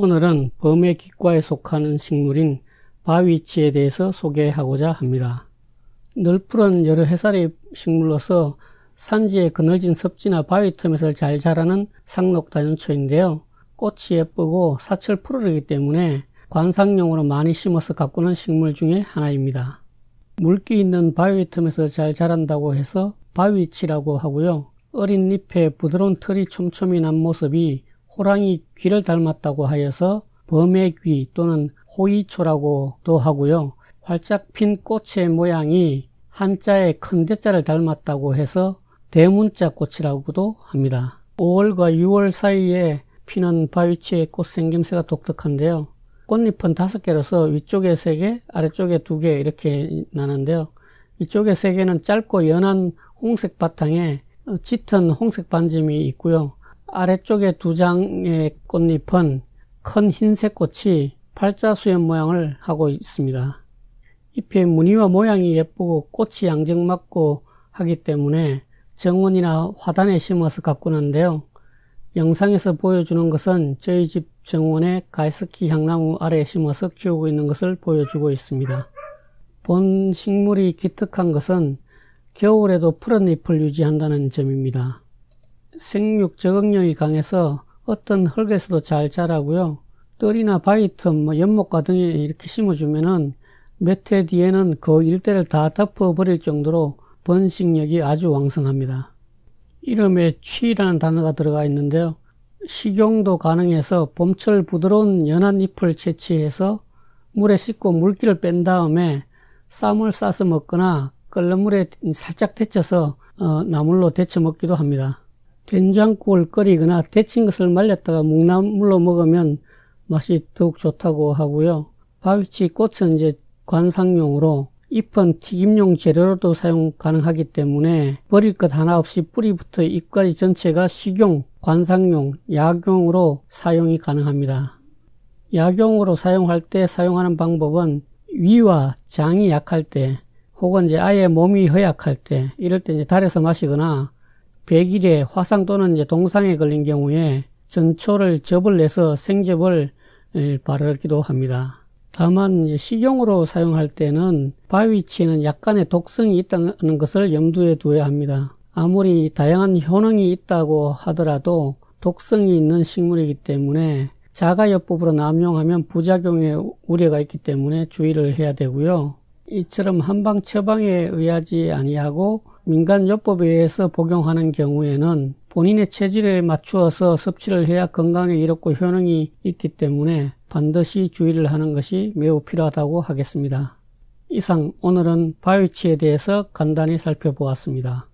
오늘은 범의 기과에 속하는 식물인 바위치에 대해서 소개하고자 합니다. 널푸른 여러 해살의 식물로서 산지의 그늘진 섭지나 바위 틈에서 잘 자라는 상록다연초인데요. 꽃이 예쁘고 사철 푸르르기 때문에 관상용으로 많이 심어서 가꾸는 식물 중에 하나입니다. 물기 있는 바위 틈에서 잘 자란다고 해서 바위치라고 하고요. 어린 잎에 부드러운 털이 촘촘히 난 모습이 호랑이 귀를 닮았다고 하여서 범의 귀 또는 호이초라고도 하고요. 활짝 핀 꽃의 모양이 한자의 큰 대자를 닮았다고 해서 대문자 꽃이라고도 합니다. 5월과 6월 사이에 피는 바위치의 꽃 생김새가 독특한데요. 꽃잎은 다섯 개로서 위쪽에 세 개, 아래쪽에 두 개 이렇게 나는데요. 위쪽에 세 개는 짧고 연한 홍색 바탕에 짙은 홍색 반점이 있고요. 아래쪽에 두 장의 꽃잎은 큰 흰색 꽃이 팔자 수염 모양을 하고 있습니다. 잎의 무늬와 모양이 예쁘고 꽃이 양정맞고 하기 때문에 정원이나 화단에 심어서 가꾸는데요. 영상에서 보여주는 것은 저희 집 정원에 가이스키 향나무 아래에 심어서 키우고 있는 것을 보여주고 있습니다. 본 식물이 기특한 것은 겨울에도 푸른 잎을 유지한다는 점입니다. 생육 적응력이 강해서 어떤 흙에서도 잘 자라고요. 뜰이나 바위 틈, 뭐 연못가 등에 이렇게 심어주면은 몇 해 뒤에는 그 일대를 다 덮어버릴 정도로 번식력이 아주 왕성합니다. 이름에 취라는 단어가 들어가 있는데요. 식용도 가능해서 봄철 부드러운 연한 잎을 채취해서 물에 씻고 물기를 뺀 다음에 쌈을 싸서 먹거나 끓는 물에 살짝 데쳐서 어, 나물로 데쳐 먹기도 합니다. 된장국을 끓이거나 데친 것을 말렸다가 묵나물로 먹으면 맛이 더욱 좋다고 하고요. 바위치 꽃은 이제 관상용으로 잎은 튀김용 재료로도 사용 가능하기 때문에 버릴 것 하나 없이 뿌리부터 잎까지 전체가 식용, 관상용, 약용으로 사용이 가능합니다. 약용으로 사용할 때 사용하는 방법은 위와 장이 약할 때 혹은 이제 아예 몸이 허약할 때 이럴 때 이제 달에서 마시거나 백일에 화상 또는 이제 동상에 걸린 경우에 전초를 접을 내서 생접을 바르기도 합니다. 다만 식용으로 사용할 때는 바위치에는 약간의 독성이 있다는 것을 염두에 두어야 합니다. 아무리 다양한 효능이 있다고 하더라도 독성이 있는 식물이기 때문에 자가요법으로 남용하면 부작용의 우려가 있기 때문에 주의를 해야 되고요. 이처럼 한방 처방에 의하지 아니하고 민간 요법에 의해서 복용하는 경우에는 본인의 체질에 맞추어서 섭취를 해야 건강에 이롭고 효능이 있기 때문에 반드시 주의를 하는 것이 매우 필요하다고 하겠습니다. 이상 오늘은 바위치에 대해서 간단히 살펴보았습니다.